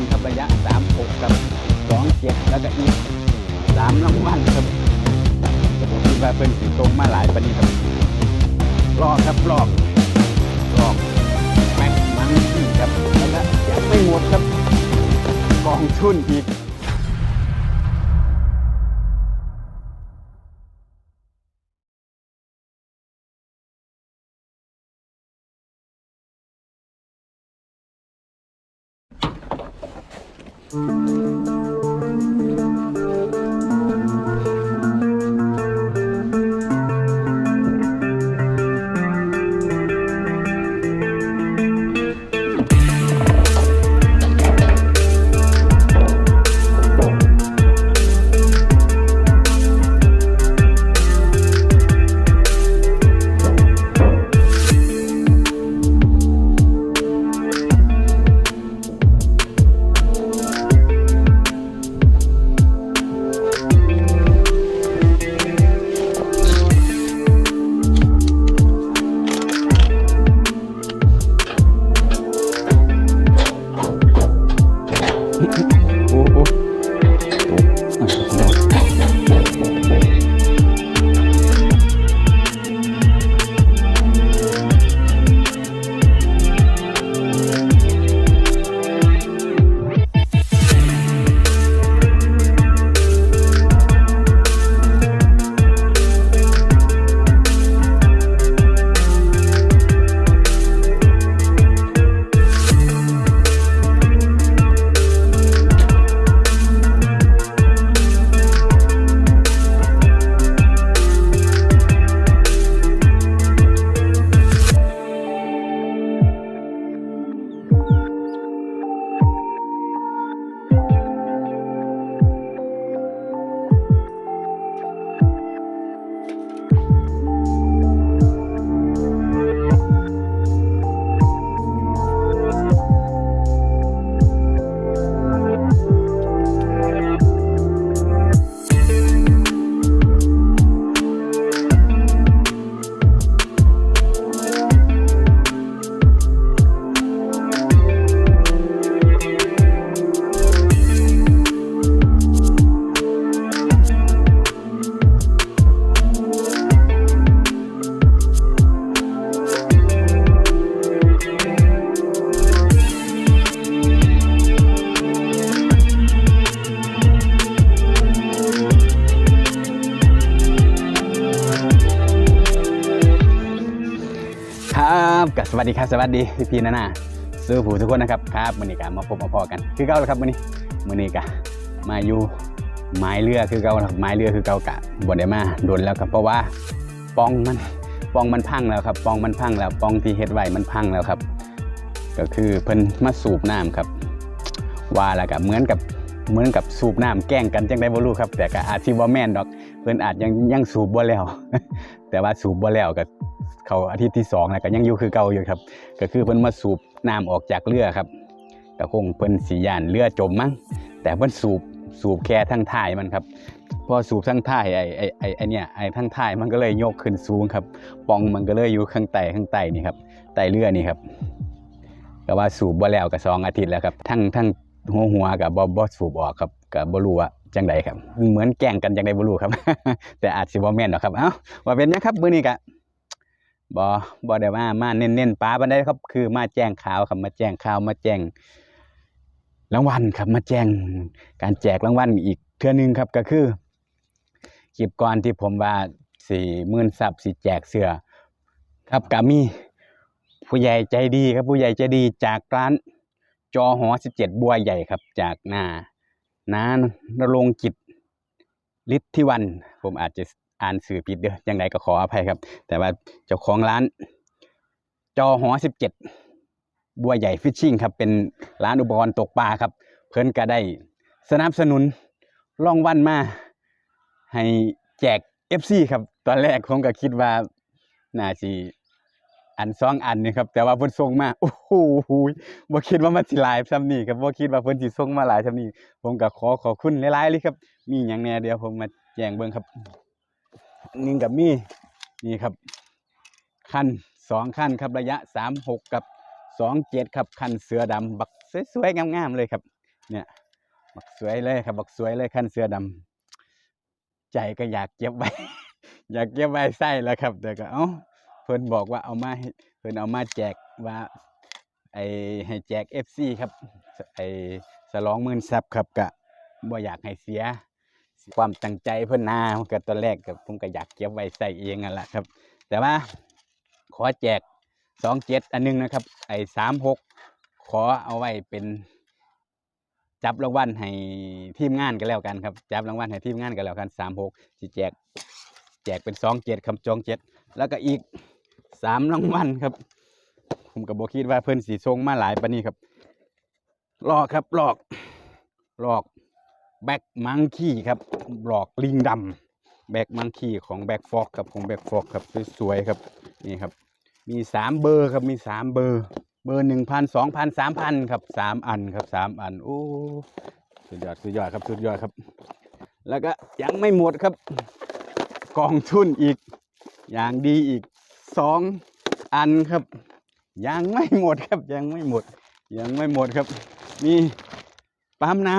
ลครับระยะสามหกกับสองเจ็ดแล้วก็อีกสามรางวัลครับผมคิดว่าเป็นสีตรงมาหลายปนี้ครับรอครับรอบรอกแม็กมันที่ครับแล้วก็ยังไม่หมดครับกองทุนอีก โวัสดีครับสวัสดีพี่พีนานาซื้อผู้ทุกคนนะครับครับมือนี้กมาพบมาพอกัน คือเก่าแล้วครับมือนี้มือนี้กะมาอยู่ไม้เรือคือเก่าครับไม้เรือคือเก่ากะบนได้มาโดนแล้วครับเพราะว่าปองมันปองมันพังแล้วครับปองมันพังแล้วปองที่เฮ็ดไว้มันพังแล้วครับ ก็คือเพิ่นมาสูบน้ำครับ ว่าแล้วก็เหมือนกับเหมือนกับสูบน้ำแกล้งกันจังได้บ่รู้ครับ แต่ก็อาจสิบ่แม่นดอก เพิ่นอาจยังยังสูบบ่แล้ว แต่ว่าสูบบ่แล้วก็เขาอาทิตย์ที่สองแล้วก็ยังอยู่คือเก่าอยู่ครับ ก็คือเพิ่นมาสูบน้ำออกจากเรือครับก็คงเพิ่นสีย่านเรือจมมั้งแต่เพิ่นสูบสูบแค่ทั้งท้ายมันครับพอสูบทั้งท้ายไอ้ไอ้ไอ้ไอเนี่ยไอ้ทั้งท้ายมันก็เลยยกขึ้นสูงครับปองมันก็เลยอยู่ข้างใต้ข้างใต้นี่ครับใต้เรือนี่ครับก็ว่าสูบบ่แล้วก็สองอาทิตย์แล้วครับทั้งทั้งหัวหัวกับบ่บ่สูบออกครับก็บ่รู้ว่า จังใดครับ เหมือนแกล้งกันจังใดบ่รู้ครับ แต่อาจสิบ่แม่นหรอกครับเอ้าว่าเป็นยังครับมื้อนี้ก็บอบอได้ว่ามาเน้นๆป้าบันไดครับ คือมาแจ้งข่าวครับมาแจ้งข่าวมาแจ้งรางวัลครับ มาแจ้งการแจกรางวัลอีกเทื่อนึงครับก็คือคลิปก่อนที่ผมว่าสี่หมื่นซับสิแจกเสื้อครับก็มีผู้ใหญ่ใจดีครับผู้ใหญ่ใจดีจากร้านจอหอสิบเจ็ดบัวใหญ่ครับจากหน้า น้านรงค์กิจฤทธิวัน ผมอาจจะอ่านสื่อผิดเด้อยังไงก็ขออภัยครับ แต่ว่าเจ้าของร้าน จอหอสิบเจ็ดบัวใหญ่ฟิชชิ่งครับ เป็นร้านอุปกรณ์ตกปลาครับ เพิ่นก็ได้สนับสนุนล่องวันมา ให้แจก FC ครับ ตอนแรกผมก็คิดว่าน่าสิ อันสองอันนี่ครับแต่ว่าเพิ่นส่งมาโอ้โหบ่คิดว่ามันสิหลายซำนี้ครับบ่คิดว่าเพิ่นสิส่งมาหลายซำนี้ผมก็ขอขอบคุณหลายๆเลยครับ มีหยังแหน่เดี๋ยวผมมาแจ้งเบิ่งครับนหนึงกับมีนี่ครับคันสองคันครับระยะสามหกกับสองเจ็ดครับคันเสือดำบักสวยๆงามๆเลยครับ เนี่ยบักสวยเลยครับบักสวยเลยขั้นเสือดำใจก็อยากเก็บไว้ อยากเก็บไว้ใส่แล้วครับแต่ก็เอ้า เพิ่นบอกว่าเอามาเพิ่นเอามาแจกว่าไอให้แจก FC ครับไอสลองหมื่นซับครับกะบ่อยากให้เสีย ความตั้งใจเพิ่นนาก็ตอนแรกกับผมก็อยากเก็บไว้ใส่เองนั่นแหละครับ แต่ว่าขอแจกสองเจ็ดอันหนึงนะครับ ไอ้สามหกขอเอาไว้เป็นจับรางวัลให้ทีมงานกันแล้วกันครับ จับรางวัลให้ทีมงานกันแล้วกันสามหกสิแจก แจกเป็นสองเจ็ดคำจองเจ็ดแล้วก็อีก สามรางวัลครับ ผมก็บอกคิดว่าเพิ่อนสีทรงมาหลายปานนี้ครับหลอกครับหลอกหลอกแบ็กมังคีครับหลอกลิงดำแบ็กมังคีของแบ็กฟอกครับของแบ็กฟอกครับสวยๆครับนี่ครับ มีสามเบอร์ครับมีสามเบอร์ เบอร์หนึ่งพันสองพันสามพันครับสามอันครับสามอันโอ้สุดยอดสุดยอดครับสุดยอดครับ แล้วก็ยังไม่หมดครับ กองทุนอีกอย่างดีอีก สองอันครับ ยังไม่หมดครับ ยังไม่หมด ยังไม่หมดครับ มีปั๊มน้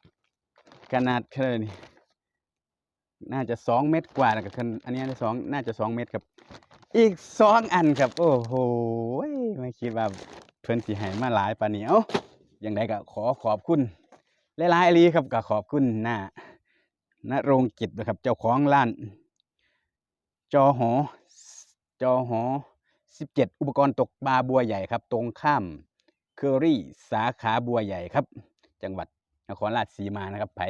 ำขนาดเท่าไหร่นี่น่าจะสองเมตรกว่านะครับอันนี้จะสองน่าจะสองเมตรครับ อีกสองอันครับ โอ้โหไม่คิดว่าเพื่อนสีให้มาหลายปานนี้เอาอย่างไรก็ขอขอบคุณหลายๆลีครับก็ขอบคุณหน้าณรงกิจนะครับ เจ้าของร้าน จอหอ จอหอ 17 อุปกรณ์ตกปลาบัวใหญ่ครับ ตรงข้ามเคอรี่สาขาบัวใหญ่ครับ จังหวัดนครราชสีมานะครับไผ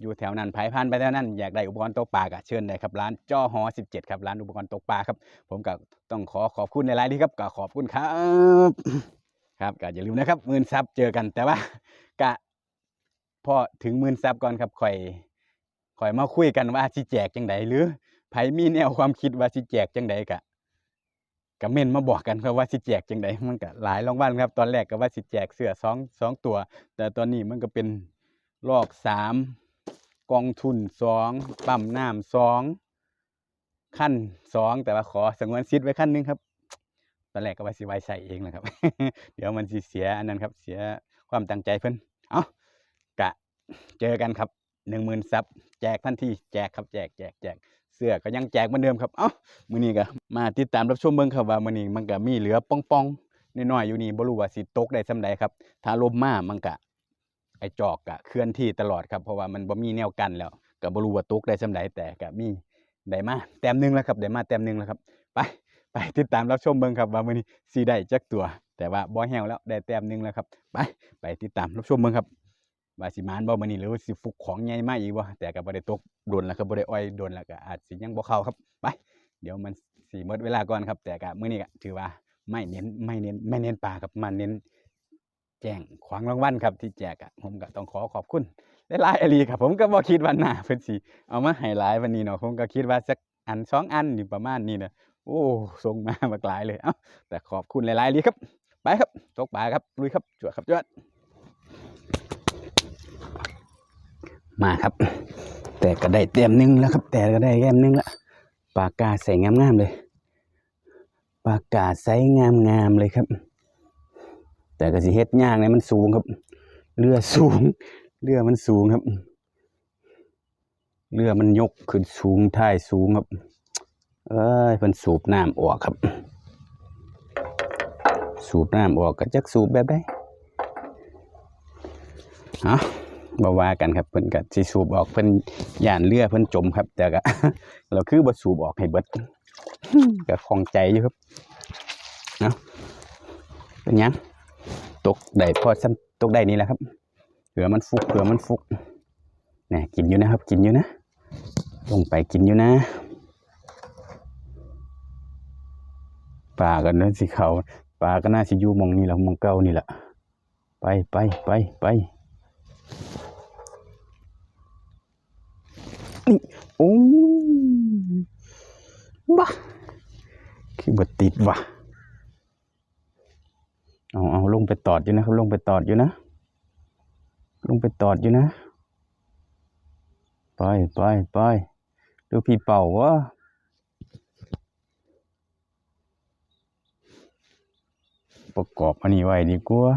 อยู่แถวนั้นไผผ่านไปแถวนั้นอยากได้อุปกรณ์ตกปลาก็เชิญได้ครับร้านจอหอ 17 ครับร้านอุปกรณ์ตกปลาครับ ผมก็ต้องขอขอบคุณในไลน์ที่ครับก็ขอบคุณครับ ครับก็อย่าลืมนะครับมื่นซับเจอกันแต่ว่ากะพอถึงมื่นซับก่อนครับค่อยค่อยมาคุยกันว่าสิแจกจังไดหรือ ผมีแนวความคิดว่าสิแจกจังไดกะก็เม่นมาบอกกันครับว่าสิแจกจังไดมันก็หลายรางวัลครับ ตอนแรกก็ว่าสิแจกเสื้อสองสองตัว แต่ตอนนี้มันก็เป็นลอกสามกองทุนสองปั๊มน้ำสองขั้นสองแต่ว่าขอสงวนสิทธิ์ไว้ขั้นหนึงครับตอนแรกก็ว่าสิไว้ใส่เองนะครับ เดี๋ยวมันสิเสียอันนั้นครับ เสียความตั้งใจเพิ่นเอากะเจอกันครับหนึ่งหมื่นซับแจกทันทีแจกครับแจกแจกแจก เสื้อก็ยังแจกเหมือนเดิมครับ เอ้ามื้อนี้ก็มาติดตามรับชมเบิ่งครับว่ามื้อนี้มันก็มีเหลือป่องๆน้อยๆอยู่นี่บ่รู้ว่าสิตกได้ส่ำใดครับ ถ้าลมมามันก็ไอจอกก็เคลื่อนที่ตลอดครับ เพราะว่ามันบ่มีแนวกันแล้วก็บ่รู้ว่าตกได้ส่ำใดแต่ก็มีได้มาแต้มหนึงแล้วครับได้มาแต้มหนึงแล้วครับ ไปไปติดตามรับชมเบิ่งครับว่ามื้อนี้สิได้จักตัว แต่ว่าบ่แห้วแล้วได้แต้มหนึงแล้วครับ ไปไปติดตามรับชมเบิ่งครับ ว่าสิมานบ่มื้อนี้หรือว่าสิฟุกของใหญ่มาอีกบ่แต่ก็บ่ได้ตกโดนแล้วครับบ่ได้อ้อยโดนแล้วก็อาจสิยังบ่เข้าครับไปเดี๋ยวมันสิหมดเวลาก่อนครับ แต่ก็มื้อนี้ก็ถือว่าไม่เน้นไม่เน้นไม่เน้นปลาครับมาเน้น แจ้งขวางรางวัลครับที่แจกอะผมก็ต้องขอขอบคุณหลายๆอลีครับ ผมก็บ่คิดว่าหน้าเพิ่นสิเอามาให้หลายวันนี้เนาะผมก็คิดว่าสักอันสองอันนี่ประมาณนี้นะโอ้ส่งมาบักหลายเลยเอ้าแต่ขอบคุณหลายๆอลีครับไปครับตกปลาครับลุยครับจวดครับจวด มาครับ แต่ก็ได้เต็มหนึงแล้วครับ แต่ก็ได้แก้มหนึงละปากกาใส่งามๆเลย ปากกาใส่งามๆเลยครับ แต่ก็สิเฮ็ดยากเลยมันสูงครับ เรือสูง เรือมันสูงครับ เรือมันยกขึ้นสูงท้ายสูงครับ เอ้ยเพิ่นสูบน้ำออกครับ สูบน้ำออกก็จักสูบแบบใดเนะ บ่ว่ากันครับเพิ่นก็สิสูบออกเพิ่นย่านเรือเพิ่นจมครับ แต่ก็เราคือบ่สูบออกให้เบิดก็คล่องใจอยู่ครับเนาะเป็นหยังตกได้พอซ้ำตกได้นี่แหละครับเผื่อมันฟุกเผื่อมันฟุกนี่กินอยู่นะครับ กินอยู่นะลงไปกินอยู่นะปลาก็นั่นสิเขาปลาก็น่าสิอยู่หมองนี่แหละหมองเก่านี่แหละไปไปไปไป โอ้บ้าคือบติดว่ะเอาเอาลงไปตอดอยู่นะครับลงไปตอดอยู่นะลงไปตอดอยู่นะไปไปไปดูพี่เป่าวะประกอบอันนี้ไว้ดีกว่า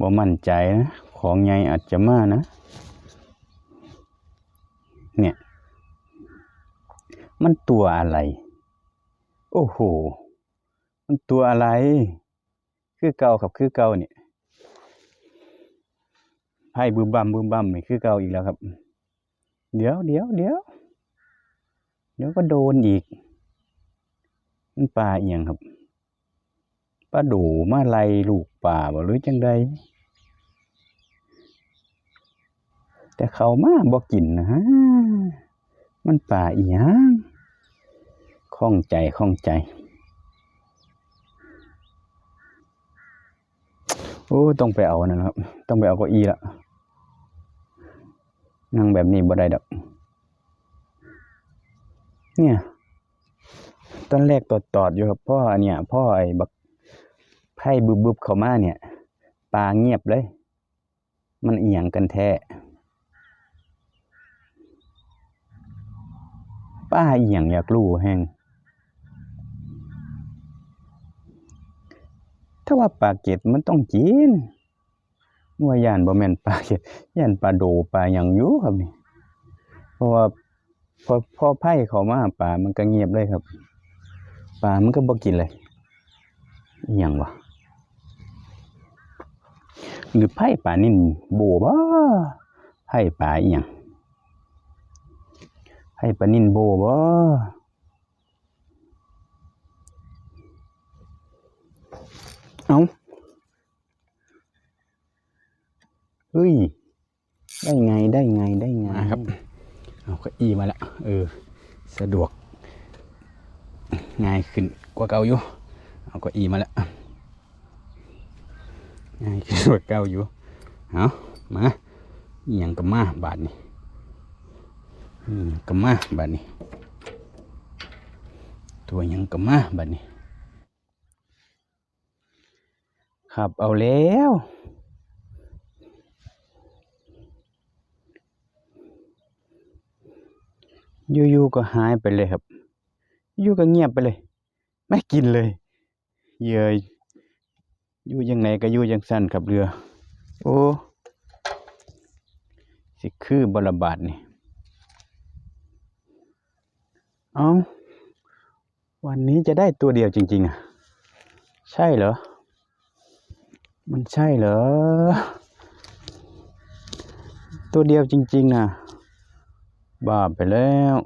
บ่มั่นใจนะ ของใหญ่อาจจะมานะ เนี่ย มันตัวอะไร โอ้โห มันตัวอะไร คือเก่าครับคือเก่าเนี่ยไพ่บึมบัมบึมบัมนี่คือเก่าอีกแล้วครับ เดี๋ยวเดี๋ยวเดี๋ยวเดี๋ยวก็โดนอีก มันปลาเอียงครับปลาดูมาไลลูกป่าบ่หรือจังใด แต่เขามาบ่กินนะฮะมันป่าอีหยังข้องใจข้องใจ โอ้ต้องไปเอานั่นครับ ต้องไปเอาเก้าอี้ละนั่งแบบนี้บ่ได้ดอก เนี่ย ตอนแรกตอดตอดอยู่ครับพ่อเนี่ย พ่อไอ้บักไพ่บึบบึบๆเขามาเนี่ย ปลาเงียบเลย มันเอียงกันแท้ ป้าเอียงอยากรู้แฮงถ้าว่าปลาเก็ดมันต้องกินว่าย่านบ่แม่นปลาเก็ดย่านปลาโดปลาหยังอยู่ครับนี่เพราะว่าพอพอไผ่เขามาปลามันก็เงียบเลยครับปลามันก็บ่กินเลยอหยังวะหรือไผ่ปลานิ่นโบบ่ไผ่ปลาอหยัง ไผ่ปนิ่นโบบ่เอาเฮ้ย ได้ไง ได้ไง ได้ไงครับ เอาเก็อีมาแล้วเออ สะดวก ง่ายขึ้นกว่าเก่าอยู่ เอาก็อีมาแล้ว ง่ายขึ้นกว่าเก่าอยู่ เอามาอย่างกับมาบาทนี่ กมาบานี่ตัวยังกมาบานี่ครับเอาแล้วอยู่ๆก็หายไปเลยครับ อยู่ก็เงียบไปเลย ไม่กินเลยเยื่อยู่ยังไงก็อยู่ยังสั้นครับเรือ โอ้ สิคือ บรบาดนี่ เอาวันนี้จะได้ตัวเดียวจริง ๆ อะ ใช่เหรอ มันใช่เหรอ ตัวเดียวจริง ๆ น่ะ บ้าไปแล้ว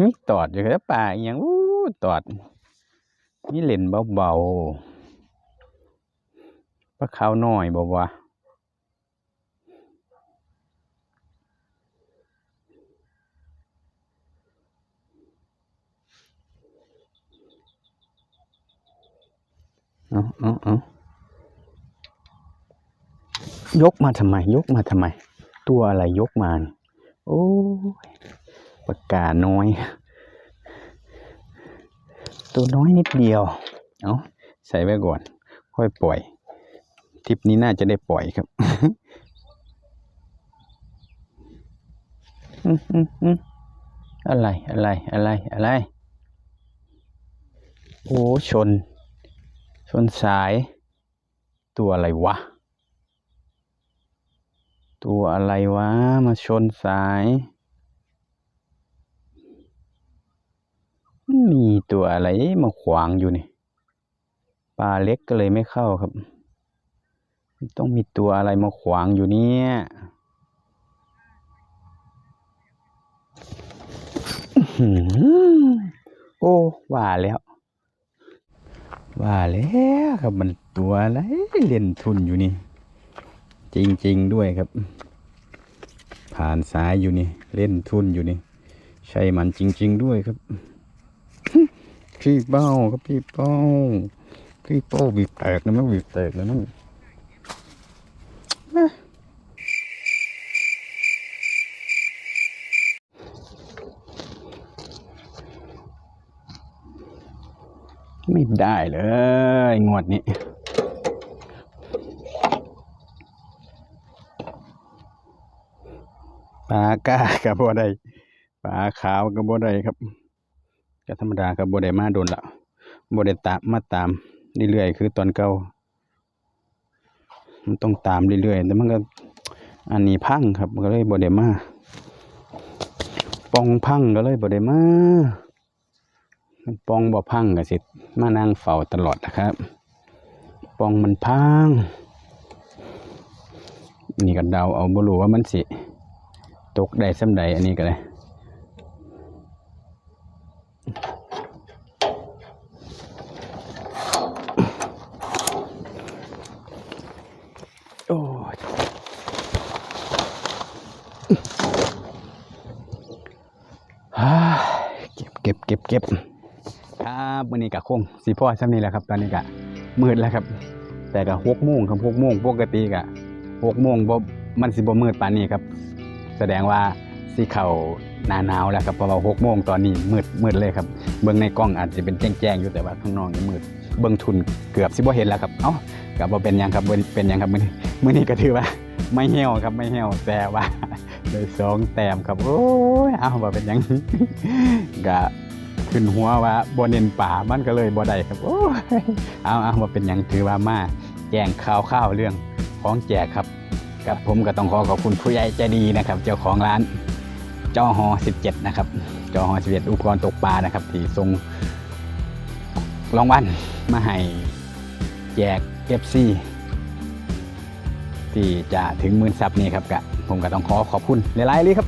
มีตอดอยู่แล้วป่าอย่างอู้ตอดมีเล่นเบาๆปลาขาวน้อยบอกว่า เอาเอาเอายกมาทำไม ยกมาทำไม ตัวอะไรยกมาโอ้ยปากกาน้อย ตัวน้อยนิดเดียว เอาใส่ไว้ก่อน ค่อยปล่อยทริปนี้น่าจะได้ปล่อยครับอืมอืมอืมอะไร อะไร อะไร อะไร โอ้ ชน ชนสาย ตัวอะไรวะ ตัวอะไรวะ มาชนสายมันมีตัวอะไรมาขวางอยู่นี่ปลาเล็กก็เลยไม่เข้าครับ ต้องมีตัวอะไรมาขวางอยู่เนี่ยโอ้ว่าแล้ว ว่าแล้วครับมันตัวอะไรเล่นทุนอยู่นี่ จริง ๆ ด้วยครับ ผ่านสายอยู่นี่ เล่นทุนอยู่นี่ ใช่มันจริง ๆ ด้วยครับพี่เป้าครับพี่เป้าพี่เป้าบีบแตกนะมั้งบีบแตกแล้วมั้ง ไม่ได้เลย งวดนี้ ปลาก้ากับบ่ได้ปลาขาวกับบ่ได้ครับก็ธรรมดาครับบ่ได้มาโดนละบ่ได้ตามมาตามเรื่อยๆคือตอนเก่ามันต้องตามเรื่อยๆแต่มันก็อันนี้พังครับก็เลยบ่ได้มาปองพังก็เลยบ่ได้มา ปองบ่พังก็สิมานั่งเฝ้าตลอดนะครับ ปองมันพัง นี่ก็เดาเอาบ่รู้ว่ามันสิ ตกได้ส่ำใดอันนี้ก็เลยโอ้ยฮ่าเก็บเก็บเก็บเก็บ ครับวันนี้กะคงสีพ่อซ้ำนี้แหละครับ ตอนนี้กะมืดแล้วครับ แต่กะหกโมงครับหกโมงปกติกะหกโมงบ่มันสิบ่มืดปานนี้ครับ แสดงว่าสิเข้าหนาหนาวแล้วครับเพราะว่าหกโมงตอนนี้มืดมืดเลยครับเบิ่งในกล้องอาจจะเป็นแจ้งๆอยู่แต่ว่าข้างนอกนี่มืดเบิ่งทุนเกือบสิบ่เห็นแล้วครับเอ้าก็บ่เป็นยังครับเป็นยังครับมื้อนี้มื้อนี้ก็ถือว่าไม่เหี่ยวครับไม่เหี่ยวแต่ว่าได้สองแต้มครับโอ้ยเอ้าบ่เป็นยังก็ ขึ้นหัวว่าบ่เน้นป่ามันก็เลยบ่ได้ครับโอ้เอาเอาบ่เป็นหยังถือว่ามาแจ้งข่าวข่าวเรื่องของแจกครับกับผมก็ต้องขอขอบคุณผู้ใหญ่ใจดีนะครับ เจ้าของร้านจอหอ17 นะครับจอหอ17อุปกรณ์ตกปลานะครับ ที่ส่งรางวัลมาให้แจก FC ที่จะถึงหมื่นซับนี้ครับกะผมก็ต้องขอขอบคุณหลายๆเลยครับ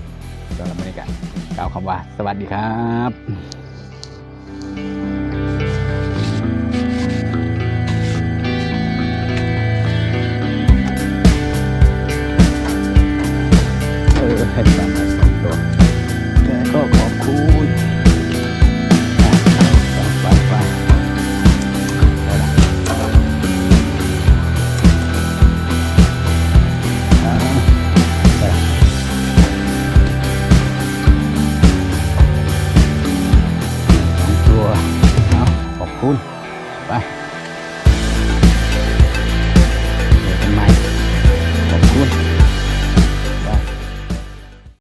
สำหรับบรรยากาศกล่าวคำว่า สวัสดีครับ